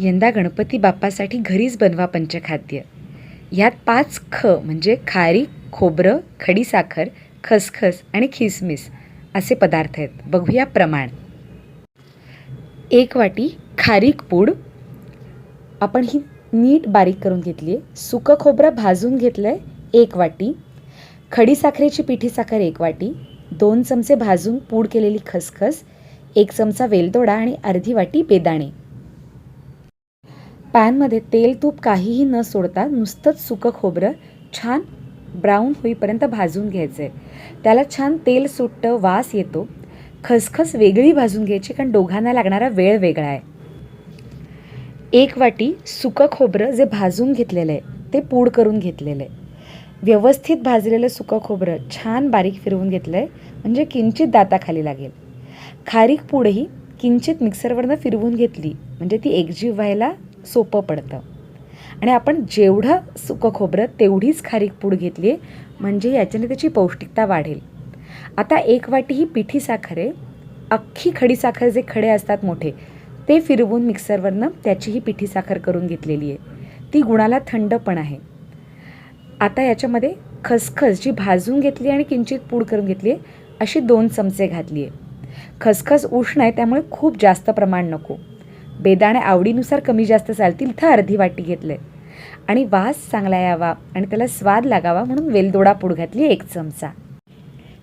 यंदा गणपती बाप्पासाठी घरीच बनवा पंचखाद्य. यात पाच ख म्हणजे खारीक खोबरं खडीसाखर खसखस आणि खिसमिस असे पदार्थ आहेत. बघूया प्रमाण. एक वाटी खारीक पूड. आपण ही नीट बारीक करून घेतली आहे. सुकं खोबरं भाजून घेतलं आहे एक वाटी. खडीसाखरेची पिठी साखर एक वाटी. दोन चमचे भाजून पूड केलेली खसखस. एक चमचा वेलदोडा आणि अर्धी वाटी बेदाणे. पॅनमध्ये तेल तूप काहीही न सोडता नुसतंच सुकं खोबरं छान ब्राऊन होईपर्यंत भाजून घ्यायचं आहे त्याला छान तेल सुटतं वास येतो. खसखस वेगळी भाजून घ्यायची कारण दोघांना लागणारा वेळ वेगळा आहे. एक वाटी सुकं खोबरं जे भाजून घेतलेलं आहे ते पूड करून घेतलेलं आहे व्यवस्थित भाजलेलं सुकं खोबरं छान बारीक फिरवून घेतलं आहे म्हणजे किंचित दाताखाली लागेल. खारीक पूडही किंचित मिक्सरवरनं फिरवून घेतली म्हणजे ती एकजीव व्हायला सोपं पडतं. आणि आपण जेवढं सुकं खोबरं तेवढीच खारीक पूड घेतली आहे म्हणजे याच्याने त्याची पौष्टिकता वाढेल. आता एक वाटी ही पिठी साखर आहे. अख्खी खडीसाखर जे खडे असतात मोठे ते फिरवून मिक्सरवरनं त्याचीही पिठी साखर करून घेतलेली आहे. ती गुणाला थंड पण आहे. आता याच्यामध्ये खसखस जी भाजून घेतली आणि किंचित पूड करून घेतली आहे अशी दोन चमचे घातली आहे. खसखस उष्ण आहे त्यामुळे खूप जास्त प्रमाण नको. बेदाणे आवडीनुसार कमी जास्त चालतील इथं अर्धी वाटी घेतलं आहे आणि वास चांगला यावा आणि त्याला स्वाद लागावा म्हणून वेलदोडा पूड घातली एक चमचा.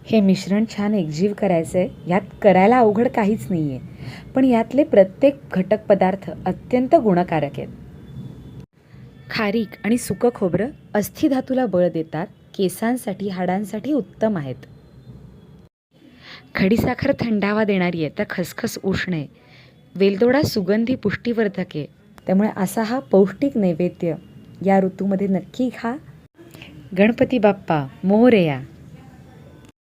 हे मिश्रण छान एकजीव करायचं आहे यात करायला अवघड काहीच नाही आहे पण यातले प्रत्येक घटक पदार्थ अत्यंत गुणकारक आहेत. खारीक आणि सुकं खोबरं अस्थिधातूला बळ देतात. केसांसाठी हाडांसाठी उत्तम आहेत. खडीसाखर थंडावा देणारी आहे तर खसखस उष्ण आहे. वेलदोडा सुगंधी पुष्टीवर्धक. आहे त्यामुळे असा हा पौष्टिक नैवेद्य या ऋतूमध्ये नक्की खा. गणपती बाप्पा मोरया.